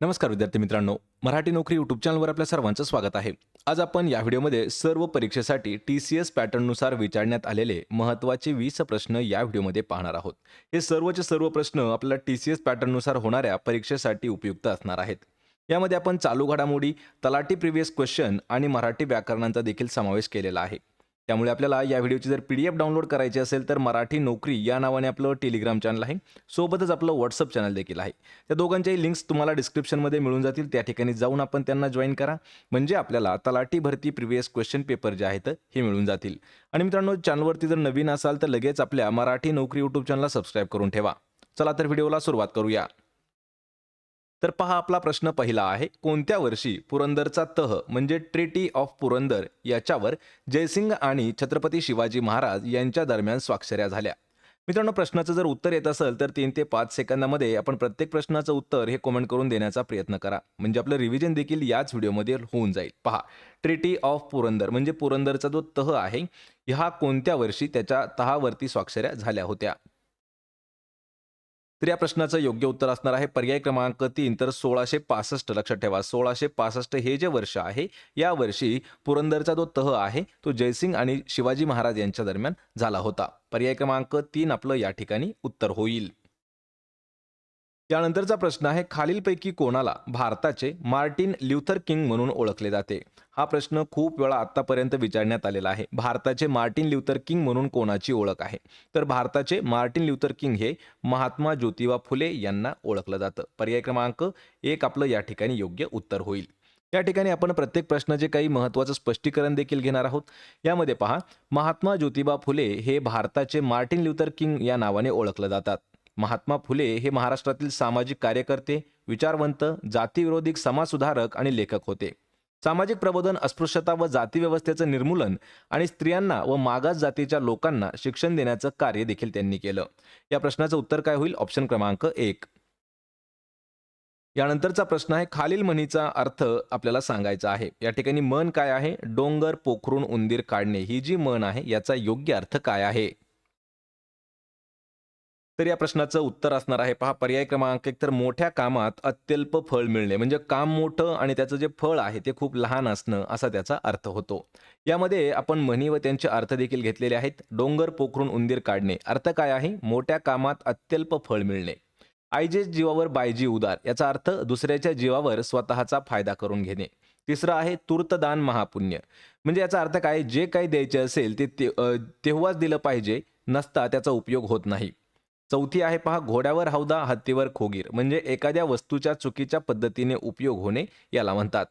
नमस्कार विद्यार्थी मित्रांनो मराठी नोकरी यूट्यूब चॅनलवर आपल्या सर्वांचं स्वागत आहे. आज आपण या व्हिडिओमध्ये सर्व परीक्षेसाठी टी सी एस पॅटर्ननुसार विचारण्यात आलेले महत्त्वाचे वीस प्रश्न या व्हिडिओमध्ये पाहणार आहोत. हे सर्वचे सर्व प्रश्न आपल्याला टी सी एस पॅटर्ननुसार होणाऱ्या परीक्षेसाठी उपयुक्त असणार आहेत. यामध्ये आपण चालू घडामोडी तलाठी प्रिव्हियस क्वेश्चन आणि मराठी व्याकरणांचा देखील समावेश केलेला आहे. त्यामुळे आपल्याला या व्हिडिओची जर पी डी एफ डाउनलोड करायची असेल तर मराठी नोकरी या नावाने आपलं टेलिग्राम चॅनल आहे. सोबतच आपलं व्हॉट्सअप चॅनल देखील आहे. त्या दोघांच्याही लिंक्स तुम्हाला डिस्क्रिप्शनमध्ये मिळून जातील. त्या ठिकाणी जाऊन आपण त्यांना जॉईन करा. म्हणजे आपल्याला तलाठी भरती प्रिव्हियस क्वेश्चन पेपर जे आहेत हे मिळून जातील. आणि मित्रांनो चॅनलवरती जर नवीन असाल तर लगेच आपल्या मराठी नोकरी यूट्यूब चॅनलला सबस्क्राईब करून ठेवा. चला तर व्हिडिओला सुरुवात करूया. तर पहा आपला प्रश्न पहिला आहे कोणत्या वर्षी पुरंदरचा तह म्हणजे ट्रिटी ऑफ पुरंदर याच्यावर जयसिंग आणि छत्रपती शिवाजी महाराज यांच्या दरम्यान स्वाक्षऱ्या झाल्या? मित्रांनो प्रश्नाचं जर उत्तर येत असेल तर तीन ते पाच सेकंदामध्ये आपण प्रत्येक प्रश्नाचं उत्तर हे कमेंट करून देण्याचा प्रयत्न करा. म्हणजे आपलं रिव्हिजन देखील याच व्हिडिओमध्ये होऊन जाईल. पहा ट्रिटी ऑफ पुरंदर म्हणजे पुरंदरचा जो तह आहे ह्या कोणत्या वर्षी त्याच्या तहावरती स्वाक्षऱ्या झाल्या होत्या? तर या प्रश्नाचं योग्य उत्तर असणार आहे. पर्याय क्रमांक तीन तर सोळाशे पासष्ट लक्षात ठेवा. सोळाशे पासष्ट हे जे वर्ष आहे या वर्षी पुरंदरचा जो तह आहे तो जयसिंग आणि शिवाजी महाराज यांच्या दरम्यान झाला होता. पर्याय क्रमांक तीन आपलं या ठिकाणी उत्तर होईल. त्यानंतरचा प्रश्न आहे खालीलपैकी कोणाला भारताचे मार्टिन ल्युथर किंग म्हणून ओळखले जाते? हा प्रश्न खूप वेळा आतापर्यंत विचारण्यात आलेला आहे. भारताचे मार्टिन ल्युथर किंग म्हणून कोणाची ओळख आहे? तर भारताचे मार्टिन ल्युथर किंग हे महात्मा ज्योतिबा फुले यांना ओळखलं जातं. पर्याय क्रमांक एक आपलं या ठिकाणी योग्य उत्तर होईल. या ठिकाणी आपण प्रत्येक प्रश्नाचे काही महत्त्वाचं स्पष्टीकरण देखील घेणार आहोत. यामध्ये पहा महात्मा ज्योतिबा फुले हे भारताचे मार्टिन ल्युथर किंग या नावाने ओळखलं जातात. महात्मा फुले हे महाराष्ट्रातील सामाजिक कार्यकर्ते विचारवंत जातीविरोधी समाजसुधारक आणि लेखक होते. सामाजिक प्रबोधन अस्पृश्यता व जातीव्यवस्थेचं निर्मूलन आणि स्त्रियांना व मागास जातीच्या लोकांना शिक्षण देण्याचं कार्य देखील त्यांनी केलं. या प्रश्नाचं उत्तर काय होईल? ऑप्शन क्रमांक एक. यानंतरचा प्रश्न आहे खालील म्हणीचा अर्थ आपल्याला सांगायचा आहे. या ठिकाणी मन काय आहे? डोंगर पोखरून उंदीर काढणे. ही जी मन आहे याचा योग्य अर्थ काय आहे? तर या प्रश्नाचं उत्तर असणार आहे. पहा पर्याय क्रमांक एक तर मोठ्या कामात अत्यल्प फळ मिळणे. म्हणजे काम मोठं आणि त्याचं जे फळ आहे ते खूप लहान असणं असा त्याचा अर्थ होतो. यामध्ये आपण म्हणी व त्यांचे अर्थ देखील घेतलेले आहेत. डोंगर पोखरून उंदीर काढणे. अर्थ काय आहे? मोठ्या कामात अत्यल्प फळ मिळणे. आईजे जीवावर बायजी उदार. याचा अर्थ दुसऱ्याच्या जीवावर स्वतःचा फायदा करून घेणे. तिसरं आहे तूर्तदान महापुण्य. म्हणजे याचा अर्थ काय? जे काही द्यायचे असेल ते ते- तेव्हाच दिलं पाहिजे. नसता त्याचा उपयोग होत नाही. चौथी आहे पहा घोड्यावर हौदा हत्तीवर खोगीर. म्हणजे एखाद्या वस्तूच्या चुकीच्या पद्धतीने उपयोग होणे याला म्हणतात.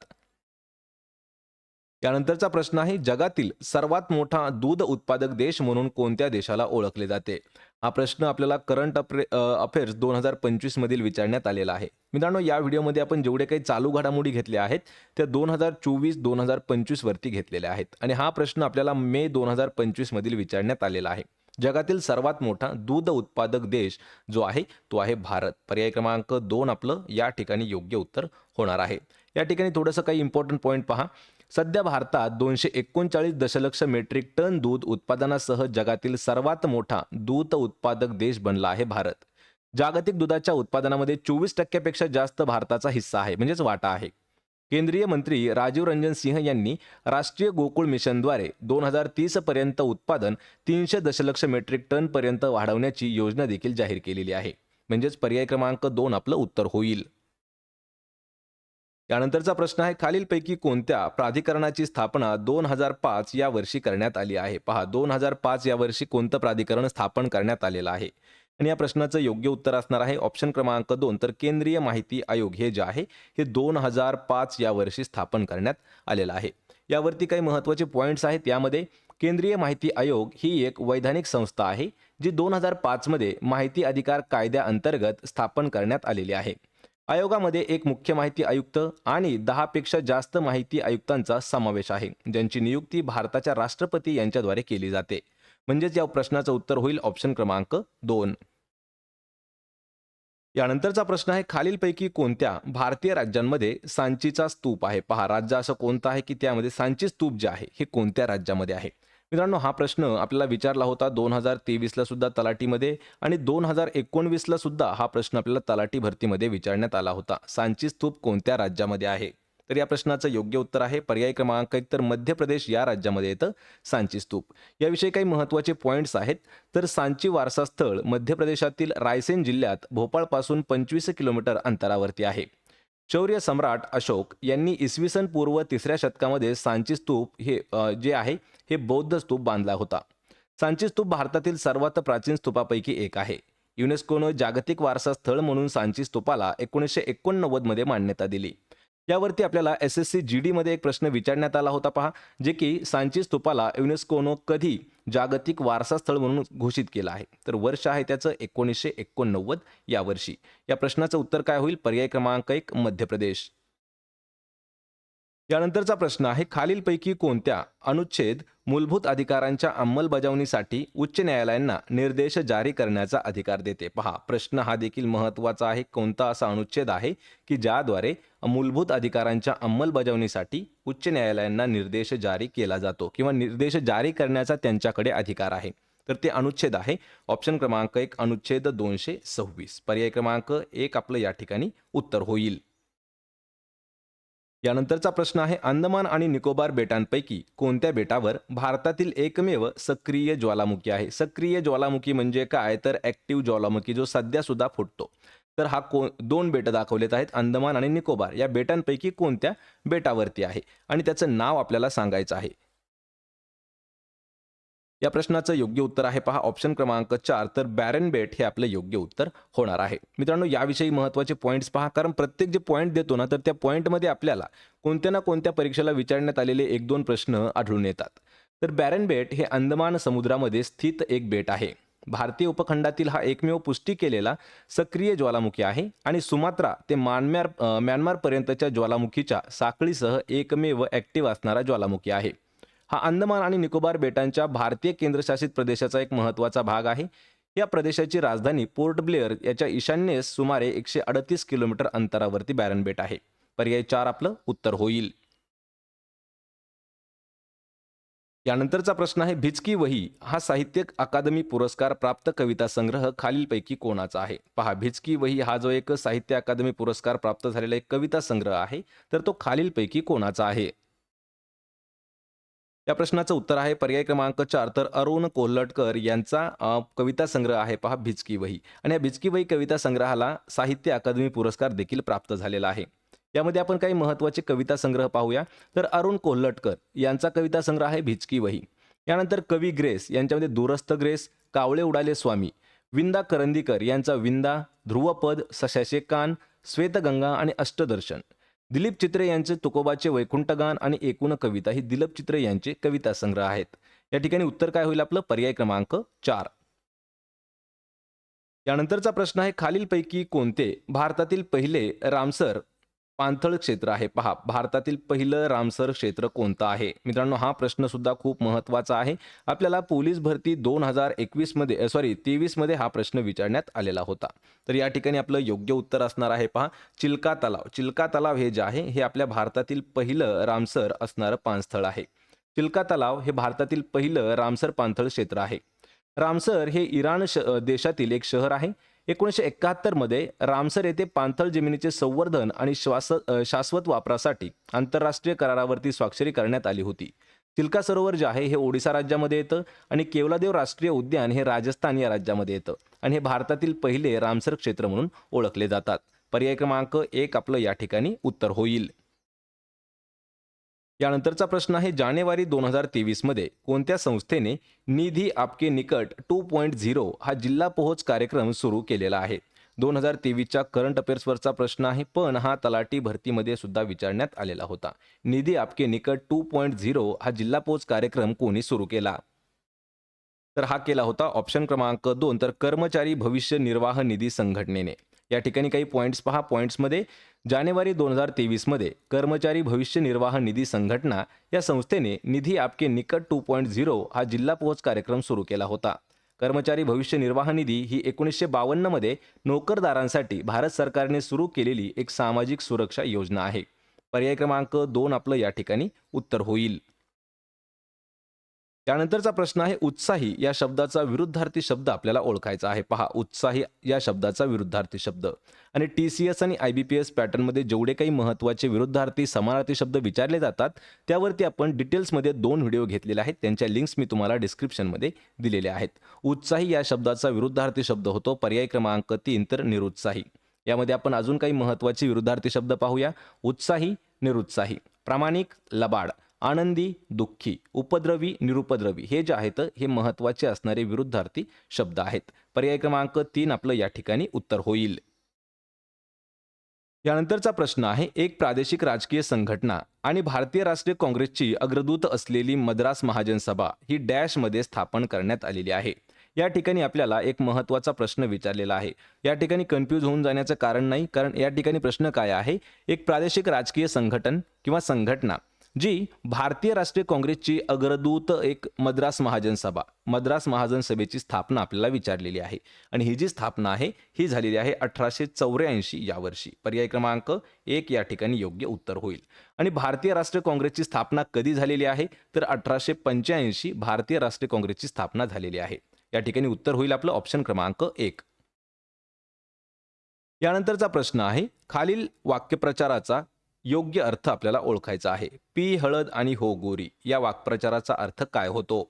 यानंतरचा प्रश्न आहे जगातील सर्वात मोठा दूध उत्पादक देश म्हणून कोणत्या देशाला ओळखले जाते? हा प्रश्न आपल्याला करंट अफेअर्स दोन हजार पंचवीस मधील विचारण्यात आलेला आहे. मित्रांनो या व्हिडिओमध्ये आपण जेवढे काही चालू घडामोडी घेतल्या आहेत त्या दोन हजार चोवीस दोन हजार पंचवीस वरती घेतलेल्या आहेत. आणि हा प्रश्न आपल्याला मे दोन हजार पंचवीस मधील विचारण्यात आलेला आहे. जगातील सर्वात मोठा दूध उत्पादक देश जो आहे तो आहे भारत. पर्याय क्रमांक दोन आपलं या ठिकाणी योग्य उत्तर होणार आहे. या ठिकाणी थोडंसं काही इम्पॉर्टंट पॉईंट पहा. सध्या भारतात दोनशे एकोणचाळीस दशलक्ष मेट्रिक टन दूध उत्पादनासह जगातील सर्वात मोठा दूध उत्पादक देश बनला आहे भारत. जागतिक दुधाच्या उत्पादनामध्ये चोवीस टक्क्यापेक्षा जास्त भारताचा हिस्सा आहे म्हणजेच वाटा आहे. केंद्रीय मंत्री राजीव रंजन सिंह यांनी राष्ट्रीय गोकुळ मिशनद्वारे दोन हजार तीस पर्यंत उत्पादन तीनशे दशलक्ष मेट्रिक टन पर्यंत वाढवण्याची योजना देखील जाहीर केलेली आहे. म्हणजेच पर्याय क्रमांक दोन आपलं उत्तर होईल. त्यानंतरचा प्रश्न आहे खालीलपैकी कोणत्या प्राधिकरणाची स्थापना दोन हजार पाच या वर्षी करण्यात आली आहे? पहा दोन हजार पाच या वर्षी कोणतं प्राधिकरण स्थापन करण्यात आलेलं आहे? आणि या प्रश्नाचं योग्य उत्तर असणार आहे. ऑप्शन क्रमांक दोन तर केंद्रीय माहिती आयोग हे जे आहे हे दोन हजार पाच या वर्षी स्थापन करण्यात आलेलं आहे. यावरती काही महत्त्वाचे पॉईंट्स आहेत. यामध्ये केंद्रीय माहिती आयोग ही एक वैधानिक संस्था आहे जी दोन हजार पाचमध्ये माहिती अधिकार कायद्याअंतर्गत स्थापन करण्यात आलेली आहे. आयोगामध्ये एक मुख्य माहिती आयुक्त आणि दहापेक्षा जास्त माहिती आयुक्तांचा समावेश आहे ज्यांची नियुक्ती भारताच्या राष्ट्रपती यांच्याद्वारे केली जाते. म्हणजेच या प्रश्नाचं उत्तर होईल ऑप्शन क्रमांक दोन. यानंतरचा प्रश्न आहे खालीलपैकी कोणत्या भारतीय राज्यांमध्ये सांचीचा स्तूप आहे? पहा राज्य असं कोणतं आहे की त्यामध्ये सांची स्तूप जे आहे हे कोणत्या राज्यामध्ये आहे? मित्रांनो हा प्रश्न आपल्याला विचारला होता दोन हजार तेवीसला सुद्धा तलाटीमध्ये आणि दोन हजार एकोणवीसला सुद्धा हा प्रश्न आपल्याला तलाठी भरतीमध्ये विचारण्यात आला होता. सांची स्तूप कोणत्या राज्यामध्ये आहे? तर या प्रश्नाचं योग्य उत्तर आहे. पर्याय क्रमांक एक तर मध्य प्रदेश या राज्यामध्ये येतं सांची स्तूप. याविषयी काही महत्त्वाचे पॉईंट्स आहेत. तर सांची वारसा स्थळ मध्य प्रदेशातील रायसेन जिल्ह्यात भोपाळपासून पंचवीस किलोमीटर अंतरावरती आहे. शौर्य सम्राट अशोक यांनी इसवी सन पूर्व तिसऱ्या शतकामध्ये सांची स्तूप हे जे आहे हे बौद्ध स्तूप बांधला होता. सांची स्तूप भारतातील सर्वात प्राचीन स्तूपापैकी एक आहे. युनेस्कोनं जागतिक वारसा स्थळ म्हणून सांची स्तूपाला एकोणीसशे एकोणनव्वदमध्ये मान्यता दिली. यावरती आपल्याला एस एस सी जी डीमध्ये एक प्रश्न विचारण्यात आला होता पहा जे की सांची स्तूपाला युनेस्कोनं कधी जागतिक वारसा स्थळ म्हणून घोषित केलं आहे. तर वर्ष आहे त्याचं एकोणीसशे एकोणनव्वद या वर्षी. या प्रश्नाचं उत्तर काय होईल? पर्याय क्रमांक एक मध्य प्रदेश. यानंतरचा प्रश्न आहे खालीलपैकी कोणत्या अनुच्छेद मूलभूत अधिकारांच्या अंमलबजावणीसाठी उच्च न्यायालयांना निर्देश जारी करण्याचा अधिकार देते? पहा प्रश्न हा देखील महत्त्वाचा आहे कोणता असा अनुच्छेद आहे की ज्याद्वारे मूलभूत अधिकारांच्या अंमलबजावणीसाठी उच्च न्यायालयांना निर्देश जारी केला जातो किंवा निर्देश जारी करण्याचा त्यांच्याकडे अधिकार आहे? तर ते अनुच्छेद आहे. ऑप्शन क्रमांक एक अनुच्छेद दोनशे सव्वीस. पर्याय क्रमांक एक आपलं या ठिकाणी उत्तर होईल. यानंतरचा प्रश्न आहे अंदमान आणि निकोबार बेटांपैकी कोणत्या बेटावर भारतातील एकमेव सक्रिय ज्वालामुखी आहे? सक्रिय ज्वालामुखी म्हणजे काय? तर ॲक्टिव्ह ज्वालामुखी जो सध्या सुद्धा फुटतो. तर हा को दोन बेटं दाखवलेत आहेत अंदमान आणि निकोबार. या बेटांपैकी कोणत्या बेटावरती आहे? आणि त्याचं नाव आपल्याला सांगायचं आहे. या प्रश्नाचं योग्य उत्तर आहे पहा. ऑप्शन क्रमांक चार तर बॅरन बेट हे आपलं योग्य उत्तर होणार आहे. मित्रांनो याविषयी महत्त्वाचे पॉईंट्स पहा. कारण प्रत्येक जे पॉईंट देतो ना तर त्या पॉईंटमध्ये आपल्याला कोणत्या ना कोणत्या परीक्षेला विचारण्यात आलेले एक दोन प्रश्न आढळून येतात. तर बॅरन बेट हे अंदमान समुद्रामध्ये स्थित एक बेट आहे. भारतीय उपखंडातील हा एकमेव पुष्टी केलेला सक्रिय ज्वालामुखी आहे आणि सुमात्रा ते म्यानमार म्यानमारपर्यंतच्या ज्वालामुखीच्या साखळीसह एकमेव ॲक्टिव्ह असणारा ज्वालामुखी आहे. हा अंदमान आणि निकोबार बेटांच्या भारतीय केंद्रशासित प्रदेशाचा एक महत्त्वाचा भाग आहे. या प्रदेशाची राजधानी पोर्ट ब्लेअर याच्या ईशान्येस सुमारे एकशे अडतीस किलोमीटर अंतरावरती बॅरन बेट आहे. पर्याय चार आपलं उत्तर होईल. यानंतरचा प्रश्न आहे भिचकी वही हा साहित्य अकादमी पुरस्कार प्राप्त कविता संग्रह खालीलपैकी कोणाचा आहे? पहा भिचकी वही हा जो एक साहित्य अकादमी पुरस्कार प्राप्त झालेला एक कविता संग्रह आहे तर तो खालीलपैकी कोणाचा आहे? या प्रश्नाचं उत्तर आहे पर्याय क्रमांक चार. तर अरुण कोल्हटकर यांचा कविता संग्रह आहे पहा भिचकी वही. आणि या भिचकी वही कविता संग्रहाला साहित्य अकादमी पुरस्कार देखील प्राप्त झालेला आहे. यामध्ये आपण काही महत्त्वाचे कविता संग्रह पाहूया. तर अरुण कोल्हटकर यांचा कविता संग्रह आहे भिचकी वही. यानंतर कवी ग्रेस यांच्यामध्ये दूरस्थ ग्रेस कावळे उडाले स्वामी. विंदा करंदीकर यांचा विंदा ध्रुवपद सशाशे कान श्वेतगंगा आणि अष्टदर्शन. दिलीप चित्रे यांचे तुकोबाचे वैकुंठगान आणि एकूण कविता ही दिलीप चित्रे यांचे कविता संग्रह आहेत. या ठिकाणी उत्तर काय होईल आपलं? पर्याय क्रमांक चार. यानंतरचा प्रश्न आहे खालीलपैकी कोणते भारतातील पहिले रामसर पाणथळ क्षेत्र आहे. पहा भारतातील पहिलं रामसर क्षेत्र कोणतं आहे? मित्रांनो हा प्रश्न सुद्धा खूप महत्त्वाचा आहे. आपल्याला पोलीस भरती दोन हजार एकवीसमध्ये सॉरी तेवीसमध्ये हा प्रश्न विचारण्यात आलेला होता. तर या ठिकाणी आपलं योग्य उत्तर असणार आहे पहा. चिल्का तलाव चिल्का तलाव हे जे आहे हे आपल्या भारतातील पहिलं रामसर असणारं पाणस्थळ आहे. चिल्का तलाव हे भारतातील पहिलं रामसर पाणथळ क्षेत्र आहे. रामसर हे इराण श देशातील एक शहर आहे. एकोणीसशे एकाहत्तरमध्ये रामसर येथे पाणथळ जमिनीचे संवर्धन आणि श्वास शाश्वत वापरासाठी आंतरराष्ट्रीय करारावरती स्वाक्षरी करण्यात आली होती. चिल्का सरोवर जे आहे हे ओडिसा राज्यामध्ये येतं आणि केवलादेव राष्ट्रीय उद्यान हे राजस्थान या राज्यामध्ये येतं आणि हे भारतातील पहिले रामसर क्षेत्र म्हणून ओळखले जातात. पर्याय क्रमांक एक आपलं या ठिकाणी उत्तर होईल. यानंतरचा प्रश्न आहे जानेवारी दोन हजार तेवीसमध्ये कोणत्या संस्थेने निधी आपके निकट टू पॉईंट झिरो हा जिल्हा पोहोच कार्यक्रम सुरू केलेला आहे? दोन हजार तेवीसच्या करंट अफेअर्सवरचा प्रश्न आहे पण हा तलाठी भरतीमध्ये सुद्धा विचारण्यात आलेला होता. निधी आपके निकट टू पॉईंट झिरो हा जिल्हा पोच कार्यक्रम कोणी सुरू केला? तर हा केला होता ऑप्शन क्रमांक दोन तर कर्मचारी भविष्य निर्वाह निधी संघटनेने. या ठिकाणी काही पॉईंट्स पहा. पॉईंट्समध्ये जानेवारी दोन हजार तेवीसमध्ये कर्मचारी भविष्य निर्वाह निधी संघटना या संस्थेने निधी आपके निकट टू पॉईंट झिरो हा जिल्हा पोहोच कार्यक्रम सुरू केला होता. कर्मचारी भविष्य निर्वाह निधी ही एकोणीसशे बावन्नमध्ये नोकरदारांसाठी भारत सरकारने सुरू केलेली एक सामाजिक सुरक्षा योजना आहे. पर्याय क्रमांक दोन आपलं या ठिकाणी उत्तर होईल. त्यानंतरचा प्रश्न आहे उत्साही. या शब्दाचा विरुद्धार्थी शब्द आपल्याला ओळखायचा आहे. पहा उत्साही या शब्दाचा विरुद्धार्थी शब्द. आणि टी सी एस आणि आय बी पी एस पॅटर्नमध्ये जेवढे काही महत्त्वाचे विरुद्धार्थी समानार्थी शब्द विचारले जातात त्यावरती आपण डिटेल्समध्ये दोन व्हिडिओ घेतलेले आहेत. त्यांच्या लिंक्स मी तुम्हाला डिस्क्रिप्शनमध्ये दिलेल्या आहेत. उत्साही या शब्दाचा विरुद्धार्थी शब्द होतो. पर्याय क्रमांक तीन तर निरुत्साही. यामध्ये आपण अजून काही महत्त्वाचे विरुद्धार्थी शब्द पाहूया. उत्साही निरुत्साही. प्रामाणिक लबाड. आनंदी दुःखी उपद्रवी निरुपद्रवी हे जे आहेत हे महत्त्वाचे असणारे विरुद्धार्थी शब्द आहेत. पर्याय क्रमांक तीन आपलं या ठिकाणी उत्तर होईल. यानंतरचा प्रश्न आहे एक प्रादेशिक राजकीय संघटना आणि भारतीय राष्ट्रीय काँग्रेसची अग्रदूत असलेली मद्रास महाजन सभा ही डॅशमध्ये स्थापन करण्यात आलेली आहे. या ठिकाणी आपल्याला एक महत्त्वाचा प्रश्न विचारलेला आहे. या ठिकाणी कन्फ्यूज होऊन जाण्याचं कारण नाही कारण या ठिकाणी प्रश्न काय आहे? एक प्रादेशिक राजकीय संघटन किंवा संघटना जी भारतीय राष्ट्रीय काँग्रेसची अग्रदूत एक मद्रास महाजन सभा मद्रास महाजन सभेची स्थापना आपल्याला विचारलेली आहे. आणि ही जी स्थापना आहे ही झालेली आहे अठराशे चौऱ्याऐंशी यावर्षी पर्याय क्रमांक एक या ठिकाणी योग्य उत्तर होईल. आणि भारतीय राष्ट्रीय काँग्रेसची स्थापना कधी झालेली आहे? तर अठराशे पंच्याऐंशी भारतीय राष्ट्रीय काँग्रेसची स्थापना झालेली आहे. या ठिकाणी उत्तर होईल आपलं ऑप्शन क्रमांक एक. यानंतरचा प्रश्न आहे खालील वाक्यप्रचाराचा योग्य अर्थ आपल्याला ओळखायचा आहे. पी हळद आणि हो गोरी या वाक्प्रचाराचा अर्थ काय होतो?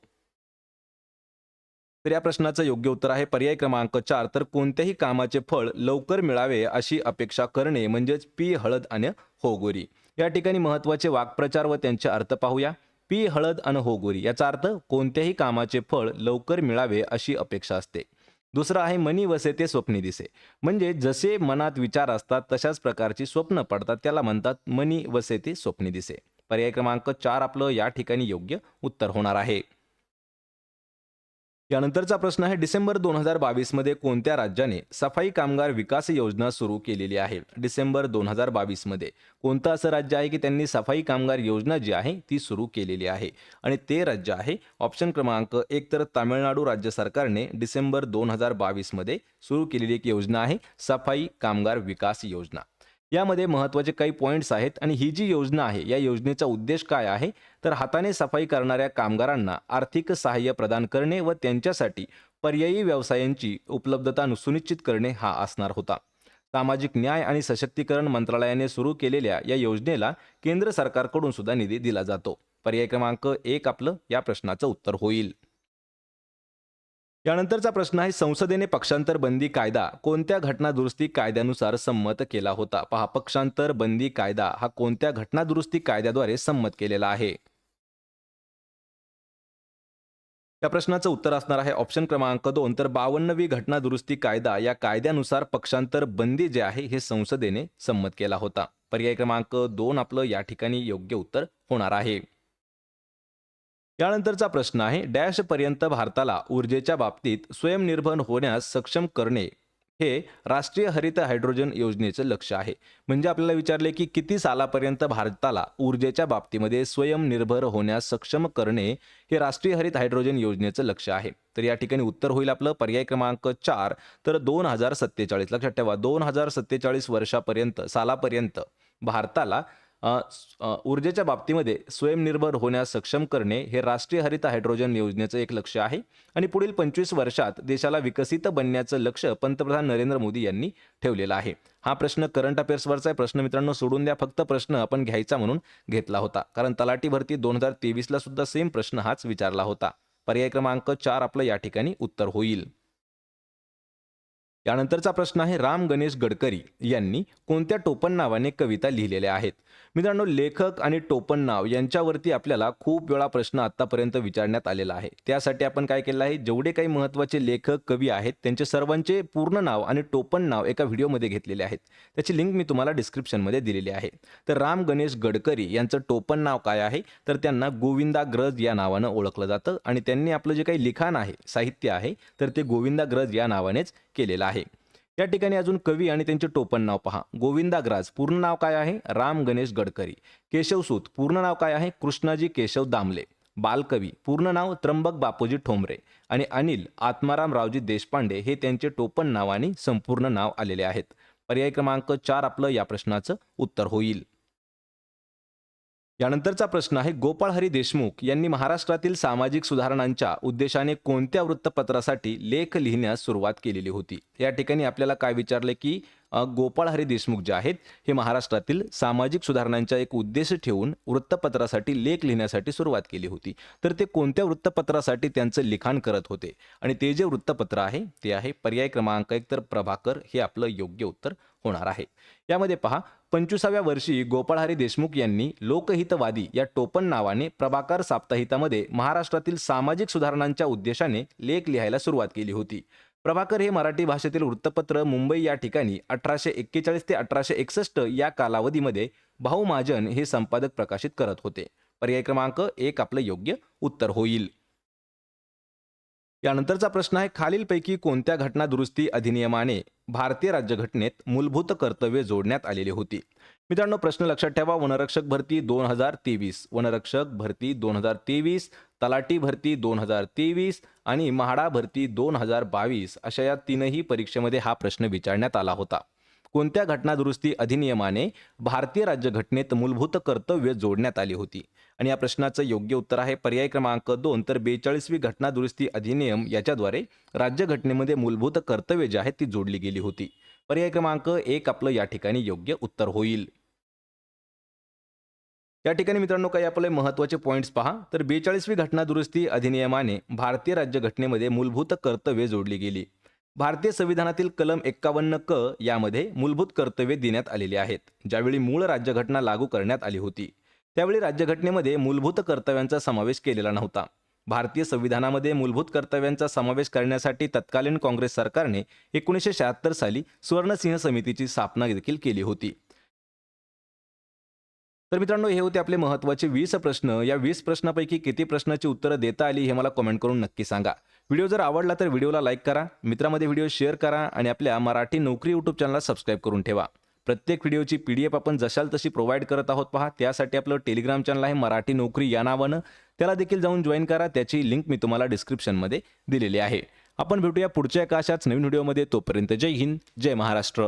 तर या प्रश्नाचं योग्य उत्तर आहे पर्याय क्रमांक चार. तर कोणत्याही कामाचे फळ लवकर मिळावे अशी अपेक्षा करणे म्हणजेच पी हळद आणि हो गोरी. या ठिकाणी महत्त्वाचे वाक्प्रचार व त्यांचे अर्थ पाहूया. पी हळद आणि हो गोरी याचा अर्थ कोणत्याही कामाचे फळ लवकर मिळावे अशी अपेक्षा असते. दुसरं आहे मनी वसे ते स्वप्नी दिसे. म्हणजे जसे मनात विचार असतात तशाच प्रकारची स्वप्न पडतात. त्याला म्हणतात मनी वसे ते स्वप्नी दिसे. पर्याय क्रमांक चार आपलं या ठिकाणी योग्य उत्तर होणार आहे. यानंतरचा प्रश्न आहे डिसेंबर दोन हजार बावीसमध्ये कोणत्या राज्याने सफाई कामगार विकास योजना सुरू केलेली आहे? डिसेंबर दोन हजार बावीसमध्ये कोणतं असं राज्य आहे की त्यांनी सफाई कामगार योजना जी आहे ती सुरू केलेली आहे? आणि ते राज्य आहे ऑप्शन क्रमांक एक तर तामिळनाडू राज्य सरकारने डिसेंबर दोन हजार बावीसमध्ये सुरू केलेली एक योजना आहे सफाई कामगार विकास योजना. यामध्ये महत्त्वाचे काही पॉईंट्स आहेत आणि ही जी योजना आहे या योजनेचा उद्देश काय आहे? तर हाताने सफाई करणाऱ्या कामगारांना आर्थिक सहाय्य प्रदान करणे व त्यांच्यासाठी पर्यायी व्यवसायांची उपलब्धता सुनिश्चित करणे हा असणार होता. सामाजिक न्याय आणि सशक्तीकरण मंत्रालयाने सुरू केलेल्या या योजनेला केंद्र सरकारकडून सुद्धा निधी दिला जातो. पर्याय क्रमांक एक आपलं या प्रश्नाचं उत्तर होईल. यानंतरचा प्रश्न आहे संसदेने पक्षांतर बंदी कायदा कोणत्या घटना दुरुस्ती कायद्यानुसार संमत केला होता? पहा पक्षांतर बंदी कायदा हा कोणत्या घटना दुरुस्ती कायद्याद्वारे संमत केलेला आहे? या प्रश्नाचं उत्तर असणार आहे ऑप्शन क्रमांक दोन. तर बावन्नवी घटना दुरुस्ती कायदा या कायद्यानुसार पक्षांतर बंदी जे आहे हे संसदेने संमत केला होता. पर्याय क्रमांक दोन आपलं या ठिकाणी योग्य उत्तर होणार आहे. यानंतरचा प्रश्न आहे डॅश पर्यंत भारताला ऊर्जेच्या बाबतीत स्वयंनिर्भर होण्यास सक्षम करणे हे राष्ट्रीय हरित हायड्रोजन योजनेचं लक्ष आहे. म्हणजे आपल्याला विचारले की किती सालापर्यंत भारताला ऊर्जेच्या बाबतीमध्ये स्वयंनिर्भर होण्यास सक्षम करणे हे राष्ट्रीय हरित हायड्रोजन योजनेचं लक्ष आहे. तर या ठिकाणी उत्तर होईल आपलं पर्याय क्रमांक चार. तर दोन हजार सत्तेचाळीस लक्षात ठेवा दोन हजार सत्तेचाळीस वर्षापर्यंत सालापर्यंत भारताला ऊर्जेच्या बाबतीमध्ये स्वयंनिर्भर होण्यास सक्षम करणे हे राष्ट्रीय हरित हायड्रोजन योजनेचं एक लक्ष आहे. आणि पुढील पंचवीस वर्षात देशाला विकसित बनण्याचं लक्ष पंतप्रधान नरेंद्र मोदी यांनी ठेवलेलं आहे. हा प्रश्न करंट अफेअर्सवरचा आहे. प्रश्न मित्रांनो सोडून द्या. फक्त प्रश्न आपण घ्यायचा म्हणून घेतला होता. कारण तलाठी भरती दोन हजार तेवीसला सुद्धा सेम प्रश्न हाच विचारला होता. पर्याय क्रमांक चार आपलं या ठिकाणी उत्तर होईल. यानंतरचा प्रश्न आहे राम गणेश गडकरी यांनी कोणत्या टोपण नावाने कविता लिहिलेल्या आहेत? मित्रांनो लेखक आणि टोपण नाव यांच्यावरती आपल्याला खूप वेळा प्रश्न आत्तापर्यंत विचारण्यात आलेला आहे. त्यासाठी आपण काय केलं आहे? जेवढे काही महत्त्वाचे लेखक कवी आहेत त्यांचे सर्वांचे पूर्ण नाव आणि टोपण नाव एका व्हिडिओमध्ये घेतलेले आहेत. त्याची लिंक मी तुम्हाला डिस्क्रिप्शनमध्ये दिलेली आहे. तर राम गणेश गडकरी यांचं टोपण नाव काय आहे? तर त्यांना गोविंदाग्रज या नावानं ओळखलं जातं आणि त्यांनी आपलं जे काही लिखाण आहे साहित्य आहे तर ते गोविंदाग्रज या नावानेच केलेलं आहे. या ठिकाणी अजून कवी आणि त्यांचे टोपण नाव पहा. गोविंदाग्राज पूर्ण नाव काय आहे? राम गणेश गडकरी. केशवसूत पूर्ण नाव काय आहे? कृष्णाजी केशव दामले. बालकवी पूर्ण नाव त्र्यंबक बापूजी ठोंबरे. आणि अनिल आत्माराम रावजी देशपांडे हे त्यांचे टोपण नावाने संपूर्ण नाव आलेले आहेत. पर्याय क्रमांक चार आपलं या प्रश्नाचं उत्तर होईल. यानंतरचा प्रश्न आहे गोपाळ हरी देशमुख यांनी महाराष्ट्रातील सामाजिक सुधारणांच्या उद्देशाने कोणत्या वृत्तपत्रासाठी लेख लिहिण्यास सुरुवात केलेली होती? या ठिकाणी आपल्याला काय विचारले की गोपाळ हरी देशमुख जे आहेत हे महाराष्ट्रातील सामाजिक सुधारणांचा एक उद्देश ठेवून वृत्तपत्रासाठी लेख लिहिण्यासाठी सुरुवात केली होती. तर ते कोणत्या वृत्तपत्रासाठी त्यांचं लिखाण करत होते? आणि ते जे वृत्तपत्र आहे ते आहे पर्याय क्रमांक एक तर प्रभाकर हे आपलं योग्य उत्तर. होणार आहे. यामध्ये पहा पंचवीसाव्या वर्षी गोपाळहरी देशमुख यांनी लोकहितवादी या टोपण नावाने प्रभाकर साप्ताहितामध्ये महाराष्ट्रातील सामाजिक सुधारणांच्या उद्देशाने लेख लिहायला सुरुवात केली होती. प्रभाकर हे मराठी भाषेतील वृत्तपत्र मुंबई या ठिकाणी अठराशे एक्केचाळीस ते अठराशे एकसष्ट या कालावधीमध्ये भाऊ महाजन हे संपादक प्रकाशित करत होते. पर्याय क्रमांक एक आपलं योग्य उत्तर होईल. यानंतरचा प्रश्न आहे खालीलपैकी कोणत्या घटना दुरुस्ती अधिनियमाने भारतीय राज्यघटनेत मूलभूत कर्तव्ये जोडण्यात आलेली होती? मित्रांनो प्रश्न लक्षात ठेवा. वनरक्षक भरती दोन हजार तेवीस वनरक्षक भरती दोन हजार तेवीस तलाटी भरती दोन हजार तेवीस आणि म्हाडा भरती दोन हजार बावीस अशा या तीनही परीक्षेमध्ये हा प्रश्न विचारण्यात आला होता. कोणत्या घटनादुरुस्ती अधिनियमाने भारतीय राज्यघटनेत मूलभूत कर्तव्य जोडण्यात आली होती? आणि या प्रश्नाचं योग्य उत्तर आहे पर्याय क्रमांक दोन. तर बेचाळीसवी घटनादुरुस्ती अधिनियम याच्याद्वारे राज्यघटनेमध्ये मूलभूत कर्तव्य जे आहेत ती जोडली गेली होती. पर्याय क्रमांक एक आपलं या ठिकाणी योग्य उत्तर होईल. या ठिकाणी मित्रांनो काही आपले महत्त्वाचे पॉईंट्स पहा. तर बेचाळीसवी घटनादुरुस्ती अधिनियमाने भारतीय राज्यघटनेमध्ये मूलभूत कर्तव्ये जोडली गेली. भारतीय संविधानातील कलम एक्कावन्न क यामध्ये मूलभूत कर्तव्ये देण्यात आलेली आहेत ज्यावेळी मूळ राज्यघटना लागू करण्यात आली होती. त्यावेळी राज्यघटनेमध्ये मूलभूत कर्तव्यांचा समावेश केलेला नव्हता. भारतीय संविधानामध्ये मूलभूत कर्तव्यांचा समावेश करण्यासाठी तत्कालीन काँग्रेस सरकारने एकोणीसशे शहात्तर साली सुवर्णसिंह समितीची स्थापना देखील केली होती. तर मित्रांनो हे होते आपले महत्त्वाचे वीस प्रश्न. या वीस प्रश्नापैकी किती प्रश्नाची उत्तरं देता आली हे मला कमेंट करून नक्की सांगा. व्हिडिओ जर आवडला तर व्हिडिओला लाईक करा मित्रामध्ये व्हिडिओ शेअर करा आणि आपल्या मराठी नोकरी यूट्यूब चॅनलला सबस्क्राईब करून ठेवा. प्रत्येक व्हिडिओची पी डी एफ आपण जशाल तशी प्रोव्हाइड करत आहोत पहा. त्यासाठी आपलं टेलिग्राम चॅनल आहे मराठी नोकरी या नावानं. त्याला देखील जाऊन जॉईन करा. त्याची लिंक मी तुम्हाला डिस्क्रिप्शनमध्ये दिलेली आहे. आपण भेटूया पुढच्या एका अशाच नवीन व्हिडिओमध्ये. तोपर्यंत जय हिंद जय महाराष्ट्र.